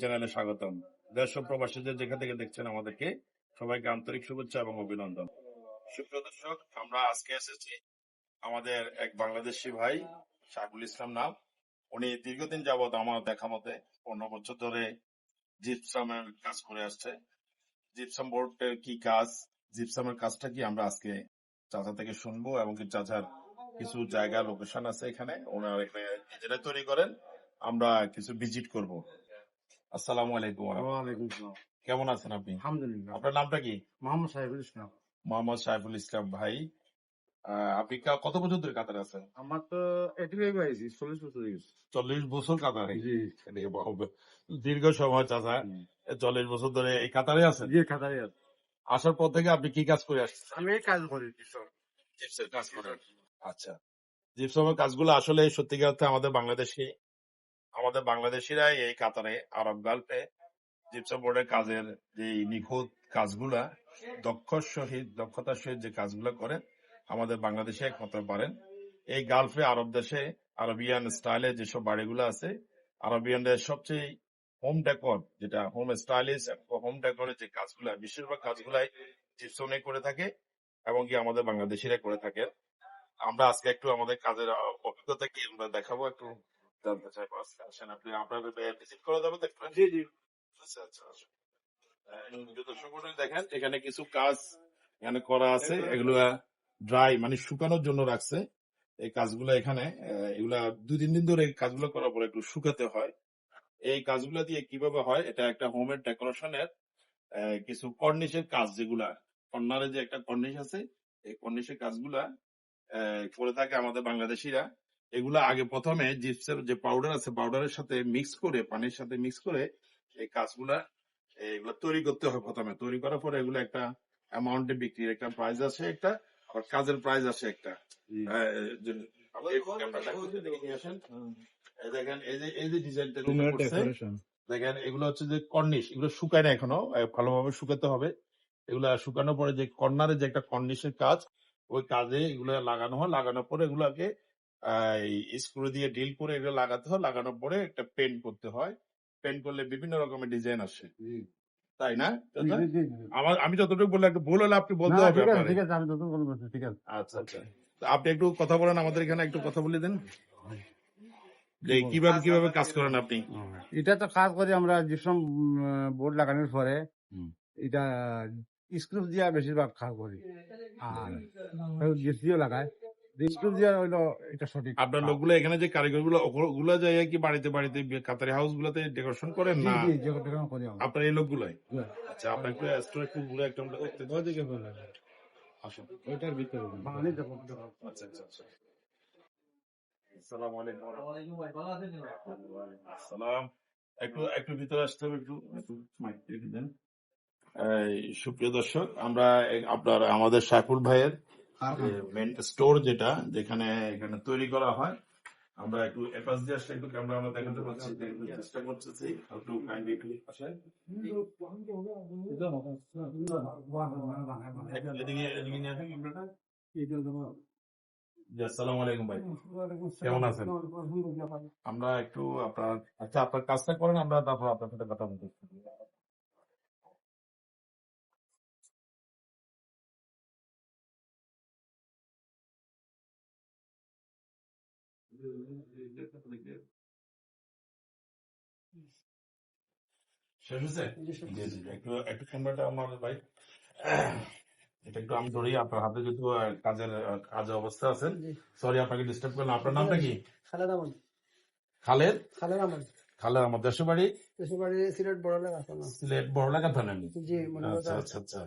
চ্যানেলে স্বাগতম। দেশ যেখান থেকে দেখছেন আমাদেরকে, সবাইকে আন্তরিক শুভেচ্ছা এবং অভিনন্দন। আমরা আজকে এসেছি আমাদের এক বাংলাদেশি ভাই, শাহুল ইসলাম নাম। উনি দীর্ঘদিন যাবত আমার দেখা মতে পনেরো বছর ধরে জিপসামের কাজ করে আসছে। জিপসাম বোর্ডের কি কাজ, জিপসামের কাজটা কি আমরা আজকে চাচা থেকে শুনব এবং চাচার কিছু জায়গা লোকেশন আছে এখানে। ওনার এখানে নিজেরাই তৈরি করেন। আমরা কিছু ভিজিট করব। আসসালামু আলাইকুম ওয়ালাইকুম আসসালাম। কেমন আছেন আপনি? আলহামদুলিল্লাহ। আপনার নামটা কি? মোহাম্মদ সাহেবুল ইসলাম। মোহাম্মদ সাইফুল ইসলাম ভাই। আপনি কত বছর ধরে কাতারে আছেন? আমার তো এটিআই পাইছি চল্লিশ বছর চল্লিশ বছর কাতারে? দীর্ঘ সময় চাচা। চল্লিশ বছর ধরে এই কাতারে আছেন? জি খাতারে আছে। আসার পর থেকে আপনি কি কাজ করে আসছেন? আমি কাজ করি জিপসের কাজ করে আচ্ছা। জিপসমের কাজগুলো আসলে সত্যিকার অর্থে আমাদের বাংলাদেশি আমাদের বাংলাদেশিরাই এই কাতারে আরব গাল্পে জিপসাম বোর্ডের কাজের যে নিখুঁত কাজগুলা, দক্ষ সহিত দক্ষতার সহিত যে কাজগুলো করেন, আমাদের বাংলাদেশে একমাত্র পারেন। এই গালফে আরব দেশে আরবিয়ান স্টাইলে যেসব বাড়িগুলো আছে, আরবিয়ানদের সবচেয়ে হোম ডেকর যেটা হোম স্টাইলিশ হোম ডেকরের যে কাজগুলা, বেশিরভাগ কাজগুলাই জিপসনে করে থাকে এবং কি আমাদের বাংলাদেশিরা করে থাকে আমরা আজকে একটু আমাদের কাজের অভিজ্ঞতা কি আমরা দেখাবো একটু। জানতে চাই আসেন আপনি। আপনাদের ভিজিট করা যাবে দেখবেন জি জি। আচ্ছা আচ্ছা আচ্ছা। দর্শক মণ্ডলী দেখেন এখানে কিছু কাজ এখানে করা আছে। এগুলো ড্রাই মানে শুকানোর জন্য রাখছে। এই কাজগুলো এখানে এগুলা দুই তিন দিন ধরে কাজগুলো করার পরে একটু শুকাতে হয়। এই কাজগুলো দিয়ে কীভাবে হয় এটা একটা হোমের ডেকোরেশনের কিছু কর্নিশের কাজ যেগুলা। কর্নারে যে একটা কর্নিশ আছে এই কর্নিশের কাজগুলা আহ, করে থাকে আমাদের বাংলাদেশিরা। এগুলা আগে প্রথমে জিপসের যে পাউডার আছে পাউডারের সাথে মিক্স করে পানির সাথে মিক্স করে এই কাজগুলা এগুলো তৈরি করতে হয় প্রথমে। তৈরি করার পরে এগুলো একটা অ্যামাউন্টে বিক্রির একটা প্রাইস আছে একটা আবার কাজের প্রাইস আছে একটা। যে- এই ক্যামেরাটা একটু দিকে নিয়ে আসেন। এই দেখেন এই যে এই ডিজাইনটা দেখেন এগুলো হচ্ছে যে কর্নিশ এগুলো শুকায় না এখনও ভালোভাবে শুকাতে হবে। এগুলা শুকানোর পরে যে কর্নারে যে একটা কর্নিশের কাজ ওই কাজে এগুলো লাগানো হয়। লাগানোর পরে এগুলাকে স্ক্রু দিয়ে ডিল করে এগুলো লাগাতে হয়। লাগানোর পরে একটা পেন্ট করতে হয়। পেন্ট করলে বিভিন্ন রকমের ডিজাইন আসে। তাই না? আমার আমি যতটুকু বললাম একটু ভুল হলে আপনি বলতে হবে ঠিক আছে আমি তখন বলব ঠিক আছে। আচ্ছা আচ্ছা। আপনি একটু কথা বলেন আমাদের এখানে একটু কথা বলে দেন। যে কীভাবে কীভাবে কাজ করেন আপনি? এটা তো কাজ করি আমরা যেসব বোর্ড লাগানোর পরে এটা স্ক্রু দিয়া বেশিরভাগ কাজ করি। আর লাগায় এটা সঠিক। আপনার লোকগুলো এখানে যে কারিগর ওগুলো যায় কি বাড়িতে বাড়িতে কাতারি হাউস গুলোতে ডেকোরেশন করেন না? জি যে কথা করি আমরা। আপনার এই লোকগুলোই? আচ্ছা আপনার একটু স্টোর একটু ঘুরে আসুন। ওইটার ভিতরে বাঙালি দেখো দেখো। আচ্ছা আচ্ছা আচ্ছা। আসসালামু আলাইকুম। একটু একটু ভিতরে আসতে হবে একটু একটু মাইক দেন সুপ্রিয় দর্শক আমরা আপনার আমাদের সাইফুল ভাইয়ের মেন স্টোর যেটা যেখানে এখানে তৈরি করা হয় আমরা একটু এপাস দিয়ে আসলে একটু ক্যামেরা আমরা দেখাতে পারছি চেষ্টা করতেছি একটু কাইন্ডলি একটু আসেন এদিকে এদিকে নিয়ে আসেন ক্যামেরাটা জি, আসসালামু আলাইকুম ভাই। কেমন আছেন? আমরা একটু আপনার আচ্ছা আপনার কাজটা করেন আমরা তারপর আপনার সাথে কথা বলতে শেষ হয়েছে? জি, জি, একটু একটু ক্যামেরাটা আমার ভাই। এটা একটু আমি ধরি আপনার হাতে যেহেতু কাজের কাজে অবস্থা আছেন। সরি আপনাকে ডিস্টার্ব করলাম। আপনার নামটা কি? খালেদ আমান খালেদ? খালেদ আমান খালেদ আমার দেশের বাড়ি দেশের বাড়ি সিলেট বড় লেখা সিলেট বড়লেখা থানা জি আচ্ছা আচ্ছা আচ্ছা।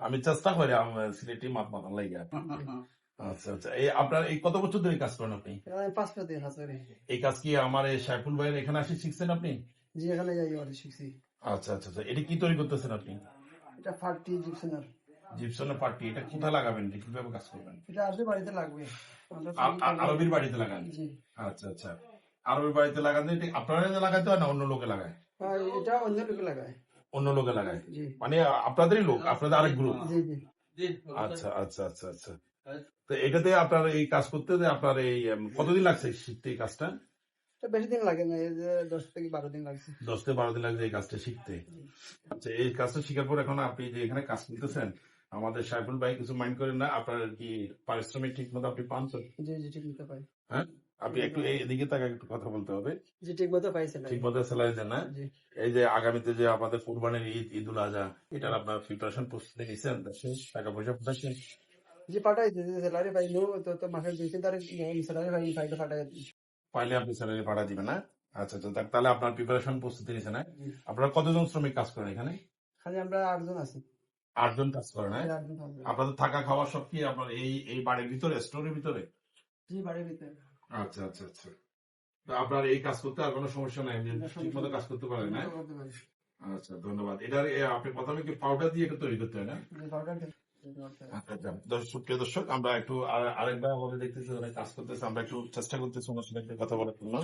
আমি চেষ্টা করি আমার সিলেটি মাত মাথার লাগে আচ্ছা আচ্ছা। এই আপনার এই কত বছর ধরে কাজ করেন আপনি? আমি পাঁচ পাতে হাজারে এই কাজ কি আমার এই সাইফুল ভাইয়ের এখানে আসে শিখছেন আপনি? জি এখানে যাই অর্ডার শিখছি। আচ্ছা আচ্ছা আচ্ছা। এটা কি তৈরি করতেছেন আপনি? এটা ফার্টি জিপসেনার। জিপসনের পার্টি এটা কোথায় লাগাবেন? এটা কীভাবে কাজ করবেন? এটা আসলে বাড়িতে লাগবে। আরবির বাড়িতে লাগান? আচ্ছা আচ্ছা। আরবির বাড়িতে লাগান এটা আপনারা লাগাইতে হয় না অন্য লোকে লাগায়? এটা অন্য লোকে লাগায়। অন্য লোকে লাগায়? মানে আপনাদেরই লোক আপনাদের আরেক গ্রুপ জি জি। আচ্ছা আচ্ছা আচ্ছা আচ্ছা। তো এটাতে আপনার এই কাজ করতে আপনার এই কতদিন লাগছে শিখতে এই কাজটা? বেশি দিন লাগে না এই যে দশ থেকে বারো দিন লাগছে। দশ থেকে বারো দিন লাগছে এই কাজটা শিখতে? আচ্ছা এই কাজটা শিখার পর এখন আপনি যে এখানে কাজ করতেছেন আমাদের সাইফুল ভাই কিছু মাইন্ড করেন না? আপনার কি পারিশ্রমিক ঠিক মতো আপনি পান? জি জি ঠিক মতো পাই। হ্যাঁ? আপনি একটু এদিকে তাকে একটু কথা বলতে হবে। জি ঠিক মতো পাইছে না ঠিক মতো স্যালারি দেন না? এই যে আগামীতে যে আমাদের কুরবানির ঈদ ঈদ উল আজহা এটার আপনার প্রিপারেশন প্রস্তুতি নিচ্ছেন দেশে টাকা পয়সা পাঠাচ্ছেন জি পাঠাই দিয়েছে স্যালারি পাই নো তো তো মাসের দুই তিন তারিখ স্যালারি পাই ফাইলটা পাঠাই পাইলে আপনি স্যালারি পাঠা দিবেন না আচ্ছা আচ্ছা তাহলে আপনার প্রিপারেশন প্রস্তুতি নিচ্ছেন না আপনারা কতজন শ্রমিক কাজ করেন এখানে খালি আমরা আটজন আছি আটজন কাজ করেন থাকবে। আপনাদের থাকা খাওয়া সব কি আপনার এই এই বাড়ির ভিতরে স্টোরের ভিতরে জি বাড়ির ভিতরে আচ্ছা আচ্ছা আচ্ছা তো আপনার এই কাজ করতে আর কোনো সমস্যা নাই আপনি ঠিক মতো কাজ করতে পারেন না আচ্ছা ধন্যবাদ এটার আপনি প্রথমে কি পাউডার দিয়ে এটা তৈরি করতে হয় না আচ্ছা আচ্ছা। দর্শক সুপ্রিয় দর্শক আমরা একটু আরেকবার আমাদের দেখতেছি ওরা কাজ করতেছে আমরা একটু চেষ্টা করতেছি ওনার সাথে একটু কথা বলার জন্য।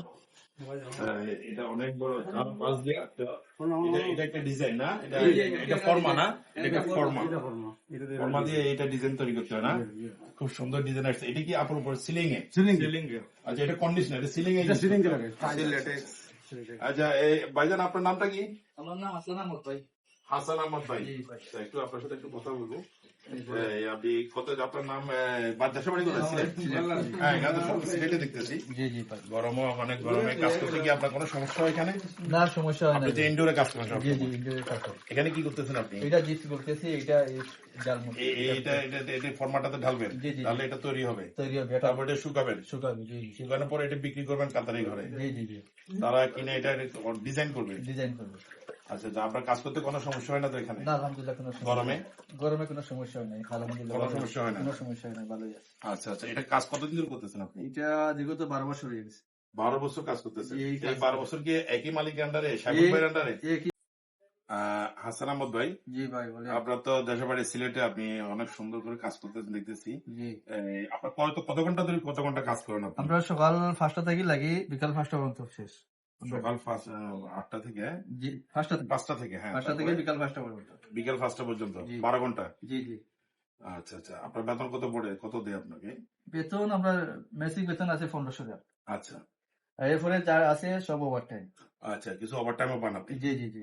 এটা অনেক বড় পাঁচ দিয়ে। এটা এটা একটা ডিজাইন না? এটা এটা ফর্মা না? এটা ফর্মা ফর্মা। দিয়ে এটা ডিজাইন তৈরি করতে হয় না? খুব সুন্দর ডিজাইন আসছে। এটা কি আপনার উপর সিলিং এ? সিলিং আচ্ছা এটা কন্ডিশনার এটা সিলিং এ সিলিং কে লাগে। আচ্ছা। এই ভাইজান আপনার নামটা কি? আমার নাম আসলাম আহমদ ভাই। হাসান আহমদ ভাই। আচ্ছা, একটু আপনার সাথে একটু কথা বলব। আপনি কত আপনার নাম বাদ্দাসা বাড়ি কোথায় হ্যাঁ এখানে সব সিলেটে দেখতেছি। জি জি গরমও অনেক গরমে কাজ করতে কি আপনার কোনো সমস্যা হয় এখানে? না সমস্যা হয় আপনি যে ইনডোরে কাজ করেন জি জি ইন্টারভিউ কাজ করে। এখানে কি করতেছেন আপনি? এটা ঢালবেন। তাহলে তৈরি হবে। তৈরি হবে তারপর এটা শুকাবেন। শুকাবে জি জি। শুকানোর পরে এটা বিক্রি করবেন কাতারি ঘরে। জি জি জি। তারা কিনে এটা ডিজাইন করবে। ডিজাইন করবে। আচ্ছা আপনার কাজ করতে কোনো সমস্যা হয় না তো এখানে? না আলহামদুলিল্লাহ কোনো সমস্যা গরমে? গরমে কোনো সমস্যা হয় না আলহামদুলিল্লাহ কোনো সমস্যা হয় না? কোনো সমস্যা হয় না ভালোই আছে। আচ্ছা আচ্ছা এটা কাজ কতদিন ধরে করতেছেন আপনি? এটা বারো বছর হয়ে গেছে। বারো বছর কাজ করতেছেন? এই বারো বছর কি একই মালিক আন্ডারে ভাইয়ের আন্ডারে? হাসান আহমদ ভাই জি ভাই বলে আপনার তো দেশের বাড়ি সিলেটে আপনি অনেক সুন্দর করে কাজ করতেছেন দেখতেছি। আপনার কত কত ঘণ্টা ধরে কত ঘণ্টা কাজ করেন আপনি? আমরা সকাল পাঁচটা থেকে লাগি বিকাল পাঁচটা পর্যন্ত শেষ। সকাল আটটা থেকে? পাঁচটা থেকে। হ্যাঁ পাঁচটা থেকে বিকাল পাঁচটা পর্যন্ত। বিকেল পাঁচটা পর্যন্ত বারো ঘণ্টা? জি জি। আচ্ছা আচ্ছা আপনার বেতন কত পড়ে? কত দেয় আপনাকে? বেতন আমরা মেসিক বেতন আছে পনেরোশো টাকা। আচ্ছা। এরপরে যা আছে সব ওভার টাইম আচ্ছা কিছু ওভার টাইমও পান আপনি? জি জি জি।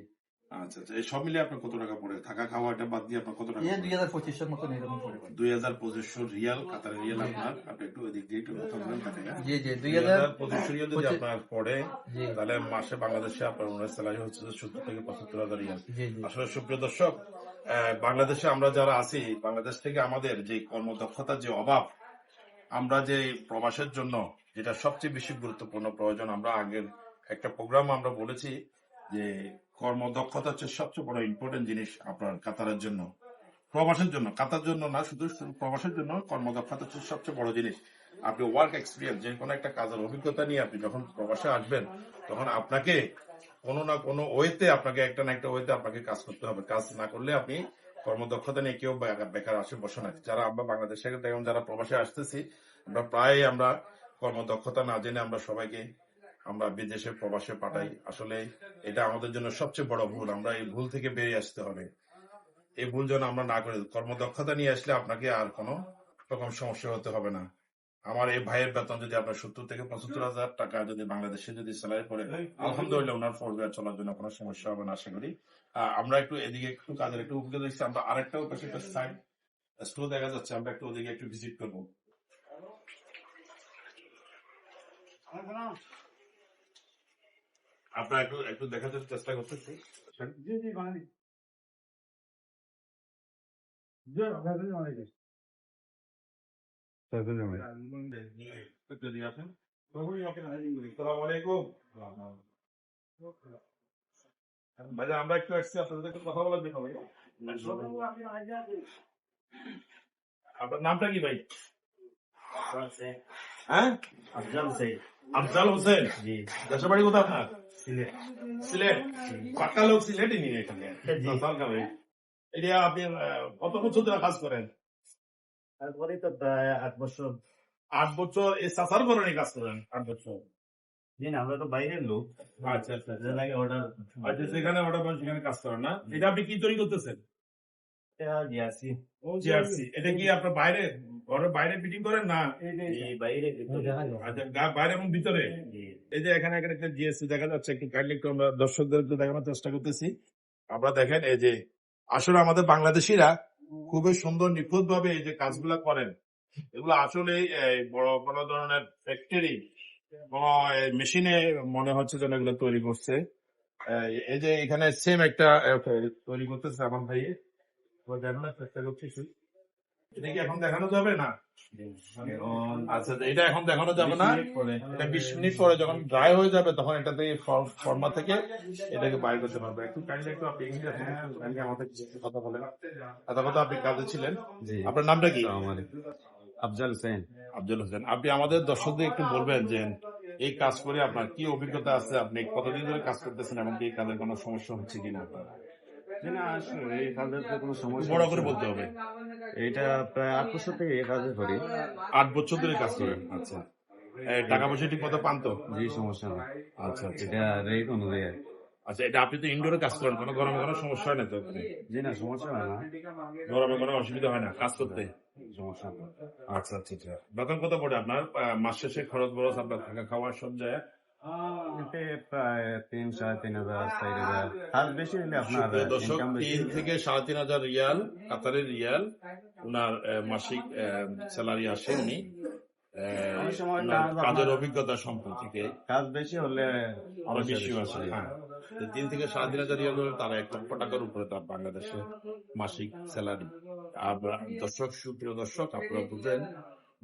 আচ্ছা আচ্ছা সব মিলে আপনার কত টাকা পড়ে? থাকা খাওয়া বাদ দিয়ে আপনার কত টাকা দুই হাজার পঁচিশের মতন এরকম করে দুই হাজার পঁচিশশো রিয়াল কাতার রিয়াল আপনার। আপনি একটু ওদিক দিয়ে একটু কথা বলেন তাকে, হ্যাঁ? জি জি দুই দুই হাজার হাজার পঁচিশশো রিয়াল যদি আপনার পড়ে তাহলে মাসে বাংলাদেশে আপনার ওনার স্যালারি হচ্ছে সত্তর থেকে পঁচাত্তর হাজার রিয়াল। আসলে সুপ্রিয় দর্শক বাংলাদেশে আমরা যারা আছি বাংলাদেশ থেকে আমাদের যে কর্মদক্ষতার যে অভাব আমরা যে প্রবাসের জন্য যেটা সবচেয়ে বেশি গুরুত্বপূর্ণ প্রয়োজন আমরা আগের একটা প্রোগ্রাম আমরা বলেছি যে কর্মদক্ষতা হচ্ছে সবচেয়ে বড় ইম্পর্টেন্ট জিনিস আপনার কাতারের জন্য। প্রবাসের জন্য। কাতার জন্য না, শুধু প্রবাসের জন্য, কর্মদক্ষতা হচ্ছে সবচেয়ে বড় জিনিস। আপনি ওয়ার্ক এক্সপিরিয়েন্স যে কোনো একটা কাজের অভিজ্ঞতা নিয়ে আপনি যখন প্রবাসে আসবেন, তখন আপনাকে কোনো না কোনো ওয়েতে আপনাকে একটা না একটা ওয়েতে আপনাকে কাজ করতে হবে। কাজ না করলে আপনি কর্মদক্ষতা নিয়ে কেউ বেকার- আসে, বসে না। যারা আমরা বাংলাদেশে যারা প্রবাসে আসতেছি, আমরা প্রায় আমরা কর্মদক্ষতা না জেনে আমরা সবাইকে আমরা বিদেশে প্রবাসে পাঠাই। আসলে এটা আমাদের জন্য সবচেয়ে বড় ভুল। আমরা এই ভুল থেকে বেরিয়ে আসতে হবে। এই ভুল যেন আমরা না করি। কর্মদক্ষতা নিয়ে আসলে আপনাকে আর কোনো রকম সমস্যা হতে হবে না। আমার এই ভাইয়ের বেতন যদি আপনার সত্তর থেকে পঁচাত্তর হাজার টাকা যদি বাংলাদেশে যদি স্যালারি করে আলহামদুলিল্লাহ ওনার পরিবার চলার জন্য কোনো সমস্যা হবে না আশা করি। আমরা একটু এদিকে একটু কাজের একটু উপকে দেখছি। আমরা আরেকটাও পাশে একটা সাইড স্টোর দেখা যাচ্ছে। আমরা একটু ওদিকে একটু ভিজিট করব। আপনারা একটু একটু দেখার চেষ্টা করতেছি জি জি বাঙালি আমরা একটু আসছি আপনাদের কথা বলার জন্য আপনার নামটা কি ভাই? হ্যাঁ? আফজাল হোসেন। আফজাল হোসেন? জি। দেশের বাড়ি কোথায় আপনার? সিলেট সিলেট পাক্কা লোক সিলেটই নিয়ে এখানে। সরকার এটা আপনি কত বছর ধরে কাজ করেন? তারপরে তো আট বছর। আট বছর এই চাষার করেন কাজ করেন? আট বছর। আমরা তো বাইরের লোক। আচ্ছা আচ্ছা আচ্ছা। অর্ডার আচ্ছা সেখানে অর্ডার করেন সেখানে কাজ করেন না? এটা আপনি কি তৈরি করতেছেন? জিয়াসি জিআরসি এটা কি আপনার বাইরে? ঘরের বাইরে ফিটিং করেন না। বাইরে আচ্ছা বাইরে এবং ভিতরে? এই যে এখানে এখানে একটা জিএসসি দেখা যাচ্ছে একটু কাইন্ডলি একটু আমরা দর্শকদের একটু দেখানোর চেষ্টা করতেছি। আমরা দেখেন এই যে আসলে আমাদের বাংলাদেশিরা খুবই সুন্দর নিখুঁত ভাবে এই যে কাজগুলা করেন। এগুলো আসলে বড় কোনো ধরনের ফ্যাক্টরি কোন মেশিনে মনে হচ্ছে যেন এগুলো তৈরি করছে। এই যে এখানে সেম একটা তৈরি করতেছে আমার ভাই দেখানোর চেষ্টা করতেছি এটা কি এখন দেখানো যাবে না? আচ্ছা এটা এখন দেখানো যাবে না। এটা বিশ মিনিট পরে যখন ড্রাই হয়ে যাবে তখন এটা থেকে ফর্মা থেকে এটাকে বাইর করতে পারবে। একটু কাইন্ডলি একটু আপনি আমাদের কথা বলেন। এত কথা আপনি কাজে ছিলেন? জি। আপনার নামটা কি? আফজাল হোসেন। হোসেন আপনি আমাদের দর্শকদের একটু বলবেন যে এই কাজ করে আপনার কি অভিজ্ঞতা আছে? আপনি কতদিন ধরে কাজ করতেছেন এমনকি এই কাজের কোনো সমস্যা হচ্ছে কিনা আপনার? এই কাজের কোনো সমস্যা বড় করে বলতে হবে। এটা প্রায় আট বছর থেকে এই কাজে করি। আট বছর ধরে কাজ করেন আচ্ছা। টাকা পয়সা ঠিক মতো পান তো? জি সমস্যা না আচ্ছা আচ্ছা। এটা রেট অনুযায়ী। আচ্ছা এটা আপনি তো ইনডোরে কাজ করেন কোনো গরমে কোনো সমস্যা হয় না তো জি না সমস্যা হয় না। গরমে কোনো অসুবিধা হয় না কাজ করতে? সমস্যা আচ্ছা আচ্ছা আচ্ছা। বেতন কত পড়ে আপনার? মাস শেষে খরচ বরচ আপনার থাকা খাওয়া সব যায়? প্রায় তিন সাড়ে তিন হাজার চার হাজার কাজ বেশি হলে আপনার দর্শক তিন থেকে সাড়ে তিন হাজার রিয়াল কাতারের রিয়াল ওনার মাসিক স্যালারি আসে উনি। কাজ কাজের অভিজ্ঞতা সম্পর্কে। কাজ বেশি হলে আরও বেশি আছে হ্যাঁ। তিন থেকে সাড়ে তিন হাজার রিয়াল হলে তারা এক লক্ষ টাকার উপরে তার বাংলাদেশে মাসিক স্যালারি। আর দর্শক সুপ্রিয় দর্শক আপনারা বুঝেন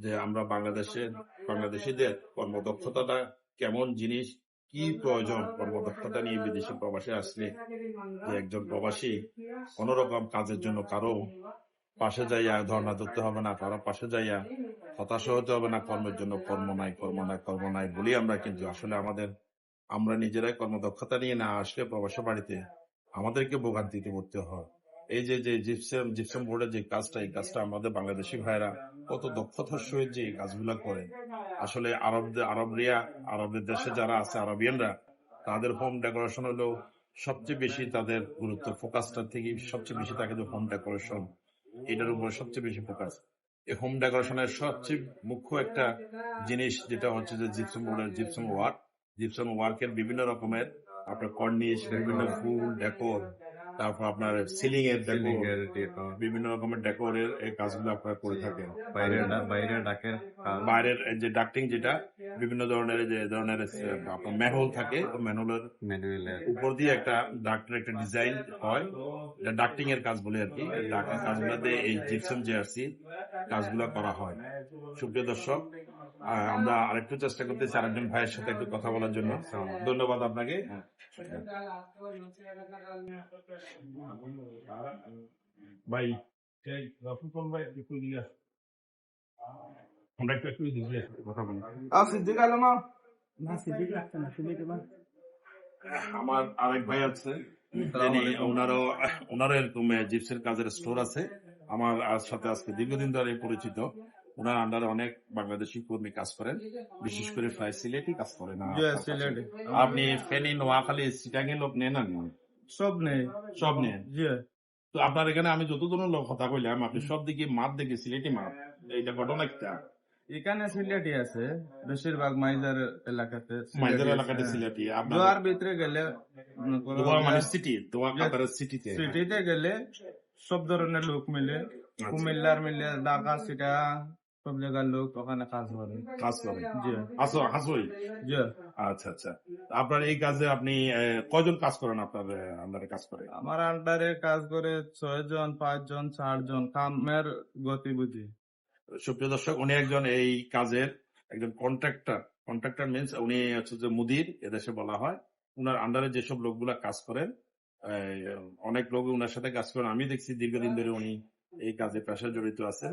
যে আমরা বাংলাদেশের বাংলাদেশিদের কর্মদক্ষতাটা কেমন জিনিস কি প্রয়োজন? কর্মদক্ষতা নিয়ে বিদেশি প্রবাসে আসলে যে একজন প্রবাসী কোন রকম কাজের জন্য কারও পাশে যাইয়া ধর্ণা ধরতে হবে না কারও পাশে যাইয়া হতাশ হতে হবে না কর্মের জন্য কর্ম নাই কর্ম নাই কর্ম নাই বলি আমরা কিন্তু। আসলে আমাদের আমরা নিজেরাই কর্মদক্ষতা নিয়ে না আসলে প্রবাসী বাড়িতে আমাদেরকে ভোগান্তিতে পড়তে হয়। এই যে যে জিপসাম জিপসাম বোর্ডের যে কাজটা, এই কাজটা আমাদের বাংলাদেশি ভাইরা কত দক্ষতার সহিত যে এই কাজগুলো করে আসলে আরব আরবরিয়া আরবের দেশে যারা আছে, আরবিয়ানরা, তাদের হোম ডেকোরেশন হলো সবচেয়ে বেশি তাদের গুরুত্ব। ফোকাসটা থেকে সবচেয়ে বেশি যে হোম ডেকোরেশন এটার উপরে সবচেয়ে বেশি ফোকাস এই হোম ডেকোরেশনের সবচেয়ে মুখ্য একটা জিনিস যেটা হচ্ছে যে জিপসাম বোর্ডের জিপসাম ওয়ার্ক জিপসাম ওয়ার্কের বিভিন্ন রকমের, আপনার কর্নিশ বিভিন্ন ফুল ডেকোর তারপর আপনার সিলিং এর ডেকোর এর বিভিন্ন রকমের ডেকোরের এই কাজগুলো আপনারা করে থাকেন। বাইরে বাইরে ডাকের বাইরের যে ডাক্টিং যেটা বিভিন্ন ধরনের যে ধরনের আপনার ম্যানহোল থাকে ম্যানহোলের উপর দিয়ে একটা ডাক্টের একটা ডিজাইন হয়। ডাক্টিং এর কাজ বলে আর কি। ডাক্টিং কাজগুলোতে এই জিপসাম জেআরসি কাজগুলো করা হয়। সুপ্রিয় দর্শক আমরা আরেকটু চেষ্টা করতেছি আরেকজন ভাইয়ের সাথে একটু কথা বলার জন্য। ধন্যবাদ আপনাকে। ভাই ভাই আমার আরেক আছে ওনারও ওনারও এরকম জিপসের কাজের স্টোর আছে। আমার সাথে আজকে দীর্ঘদিন ধরে পরিচিত। ওনার আন্ডারে অনেক বাংলাদেশি কর্মী কাজ করেন বিশেষ করে প্রায় সিলেটি কাজ করেন আপনি ফেনী নোয়াখালী সিটাঙ্গের লোক নেন না সব নেই। সব নেন? তো আপনার এখানে আমি যতদূর লোক কথা কইলাম আপনি সব দিকে মাপ দেখে সিলেটি মাপ। এইটা ঘটনা একটা। এখানে সিলেটি আছে বেশিরভাগ মাইজার এলাকাতে মাইজার এলাকাতে সিলেটি। জোয়ার ভিতরে গেলে মনে দোয়া মানে সিটি দোয়া কাতারের সিটিতে সিটিতে গেলে সব ধরনের লোক মিলে। কুমিল্লার মিলে ঢাকা সিটা সব জায়গার লোক ওখানে কাজ করে। কাজ জি। আসো হাসোই। জি। আচ্ছা আচ্ছা। আপনার এই কাজে আপনি আহ, কয়জন কাজ করেন আপনার আন্ডারে কাজ করে? আমার আন্ডারে কাজ করে ছয় জন পাঁচ জন চার জন কামের গতি বুঝি। সুপ্রিয় দর্শক উনি একজন এই কাজের একজন কন্ট্রাক্টর কন্ট্রাক্টর মিনস উনি হচ্ছে যে মুদির এদেশে বলা হয়। উনার আন্ডারে যেসব লোকগুলা কাজ করেন অনেক লোক উনার সাথে কাজ করেন। আমি দেখছি দীর্ঘদিন ধরে উনি এই কাজে পেশায় জড়িত আছেন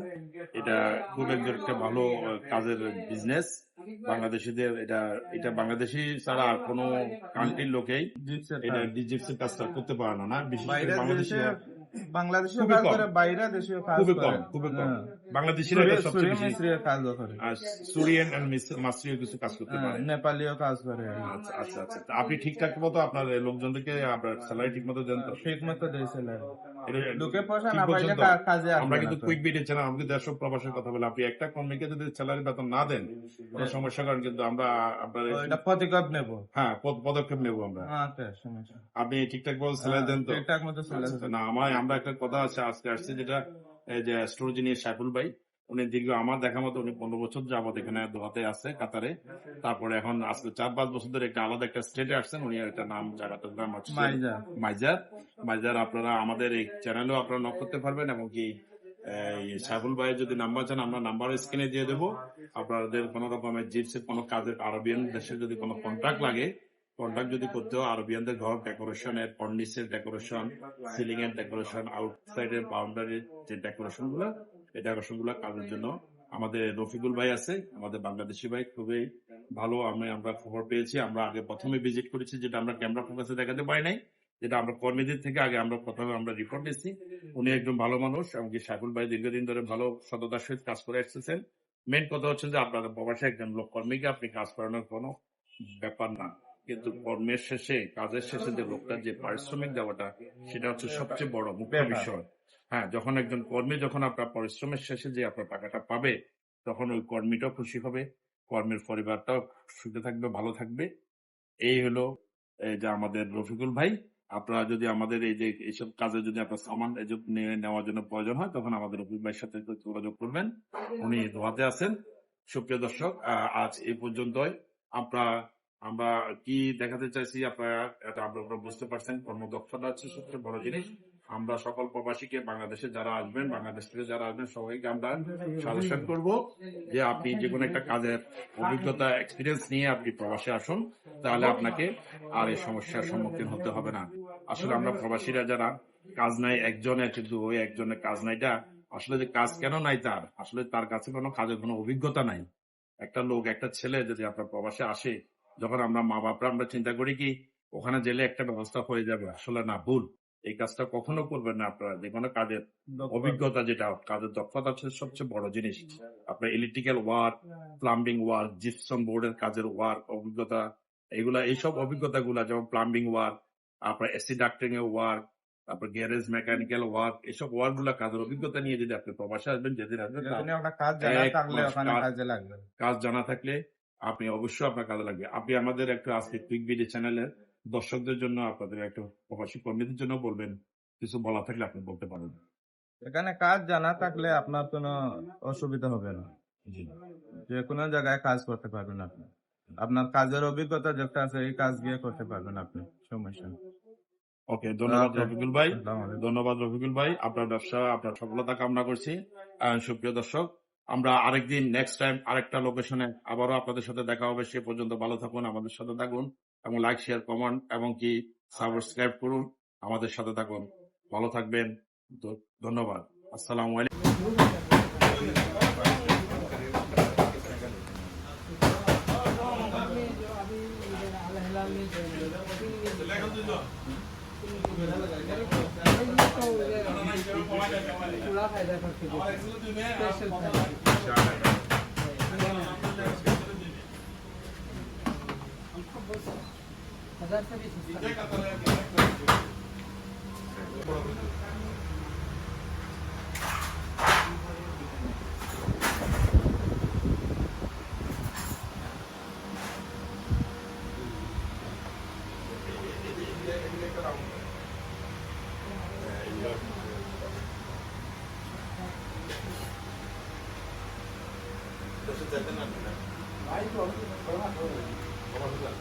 এটা খুব একজন একটা ভালো কাজের বিজনেস বাংলাদেশিদের এটা এটা বাংলাদেশি ছাড়া আর কোনো কান্ট্রির লোকেই এটা কাজ। কাজটা করতে পারে না না? বিশেষ করে বাইরে দেশে বাংলাদেশিরা বাংলাদেশে কাজ করে বাইরে দেশে কাজ খুবই কম খুবই কম। হ্যাঁ। বাংলাদেশিরা এটা সবচেয়ে বেশি মিস্ত্রির কাজ করে। আর সুরিয়ান এন্ড মাসরিও কিছু কাজ করতে হ্যাঁ, পারে। নেপালিও কাজ করে। আচ্ছা আচ্ছা আচ্ছা। আপনি ঠিকঠাক মতো আপনার লোকজনদেরকে আপনার স্যালারি ঠিক মতো দেন তো? ঠিক মতো লোকে পয়সা না পাইলে কাজে আমরা কিন্তু কুইক বিটে ছিলাম আমি কিন্তু দেড়শো প্রবাসের কথা বলি। আপনি একটা কর্মীকে যদি স্যালারি বেতন না দেন কোনো সমস্যা কারণ কিন্তু আমরা আপনার পদক্ষেপ নেব? হ্যাঁ পদ- পদক্ষেপ নেব আমরা। আচ্ছা আপনি ঠিকঠাক ভাবে স্যালারি দেন তো। ঠিকঠাক মতো আচ্ছা, না আমার আমরা একটা কথা আছে আজকে আসছে যেটা এই যে অ্যাস্ট্রোলজি নিয়ে সাইফুল ভাই। উনি দীর্ঘ আমার দেখা মতো উনি পনেরো বছর যাবত এখানে দোহাতে আছে কাতারে। তারপরে এখন আজকে চার পাঁচ বছর ধরে একটা আলাদা একটা স্টেটে আসছেন উনি একটা নাম জায়গাটার নাম হচ্ছে মাইজার। মাইজার। আপনারা আমাদের এই চ্যানেলেও আপনারা নক করতে পারবেন এবং কি সাইফুল ভাইয়ের যদি নাম্বার চান আমরা নাম্বার স্ক্রিনে দিয়ে দেবো। আপনাদের কোন রকমের জিপসের কোনো কাজের আরবিয়ান দেশে যদি কোনো কন্ট্রাক্ট লাগে কন্ট্রাক্ট যদি করতে হয় আরবিয়ানদের ঘর ডেকোরেশন এর কর্নিসের ডেকোরেশন সিলিং এর ডেকোরেশন আউটসাইড এর বাউন্ডারির যে ডেকোরেশনগুলো কাজের জন্য। আমাদের রফিকুল ভাই আছে আমাদের বাংলাদেশি ভাই খুবই ভালো। আমি আমরা খবর পেয়েছি আমরা আগে প্রথমে ভিজিট করেছি যেটা আমরা ক্যামেরা ফোকাসে দেখাতে পারি নাই যেটা আমরা কর্মীদের থেকে আগে আমরা প্রথমে আমরা রিপোর্ট দিচ্ছি উনি একজন ভালো মানুষ এমনকি ভাই দীর্ঘদিন ধরে ভালো সততার সহিত কাজ করে আসতেছেন মেন কথা হচ্ছে যে আপনাদের প্রবাসে একজন লোক কর্মীকে আপনি কাজ করানোর কোনো ব্যাপার না। কিন্তু কর্মের শেষে কাজের শেষে যে লোকটা যে পারিশ্রমিক দেওয়াটা সেটা হচ্ছে সবচেয়ে বড় মুখ্য বিষয়। হ্যাঁ যখন একজন কর্মী যখন আপনার পরিশ্রমের শেষে যে আপনার টাকাটা পাবে, তখন ওই কর্মীটাও খুশি হবে, কর্মের পরিবারটাও সুখে থাকবে, ভালো থাকবে। এই হলো যে আমাদের রফিকুল ভাই, আপনারা যদি আমাদের এই যে এইসব কাজে যদি আপনার সামান নেওয়ার জন্য প্রয়োজন হয়, তখন আমাদের রফিক ভাইয়ের সাথে যোগাযোগ করবেন। উনি দোয়াতে আছেন। সুপ্রিয় দর্শক আজ এই পর্যন্তই। আমরা আমরা কি দেখাতে চাইছি আপনারা, এটা আপনারা বুঝতে পারছেন, কর্মদক্ষতা হচ্ছে সবচেয়ে বড় জিনিস। আমরা সকল প্রবাসীকে বাংলাদেশে যারা আসবেন বাংলাদেশ থেকে যারা আসবেন সবাইকে আমরা সাজেশন করব যে আপনি যে কোনো একটা কাজের অভিজ্ঞতা এক্সপিরিয়েন্স নিয়ে আপনি প্রবাসে আসুন তাহলে আপনাকে আর এই সমস্যার সম্মুখীন হতে হবে না। আসলে আমরা প্রবাসীরা যারা কাজ নাই একজনের কিন্তু ওই একজনের কাজ নাইটা আসলে যে কাজ কেন নাই তার? আসলে তার কাছে কোনো কাজের কোনো অভিজ্ঞতা নাই। একটা লোক একটা ছেলে যদি আপনার প্রবাসে আসে যখন আমরা মা বাপরা আমরা চিন্তা করি কি ওখানে গেলে একটা ব্যবস্থা হয়ে যাবে আসলে না ভুল। এই কাজটা কখনো করবেন না আপনারা। যে কোনো কাজের অভিজ্ঞতা যেটা কাজের দক্ষতা হচ্ছে সবচেয়ে বড় জিনিস। আপনার electrical work plumbing work gypsum বোর্ডের কাজের ওয়ার্ক অভিজ্ঞতা এগুলা এইসব অভিজ্ঞতা গুলা যেমন প্লাম্বিং ওয়ার্ক আপনার এসি ডাক্তারিং এর ওয়ার্ক তারপর গ্যারেজ মেকানিক্যাল ওয়ার্ক এসব ওয়ার্কগুলা কাজের অভিজ্ঞতা নিয়ে যদি আপনি প্রবাসে আসবেন যেদিন আসবেন কাজ জানা থাকলে আপনি অবশ্যই আপনার কাজে লাগবে। আপনি আমাদের একটা আজকে কুইক বিডি চ্যানেলের দর্শকদের জন্য আপনাদের একটা প্রবাসী কর্মীদের জন্য বলবেন কিছু বলা থাকলে আপনি বলতে পারেন। এখানে কাজ জানা থাকলে আপনার কোনো অসুবিধা হবে না। যে কোনো জায়গায় কাজ করতে পারবেন আপনি। আপনার কাজের অভিজ্ঞতা যেটা আছে এই কাজ গিয়ে করতে পারবেন আপনি। সমস্যা ওকে ধন্যবাদ রফিকুল ভাই। ধন্যবাদ রফিকুল ভাই। আপনার ব্যবসা আপনার সফলতা কামনা করছি। সুপ্রিয় দর্শক আমরা আরেকদিন নেক্সট টাইম আরেকটা লোকেশনে আবারও আপনাদের সাথে দেখা হবে। সে পর্যন্ত ভালো থাকুন আমাদের সাথে থাকুন। এবং লাইক শেয়ার কমেন্ট এবং কি সাবস্ক্রাইব করুন আমাদের সাথে থাকুন। ভালো থাকবেন। ধন্যবাদ। আসসালামু আলাইকুম Thank you. करते स्पेशल हजार Gracias.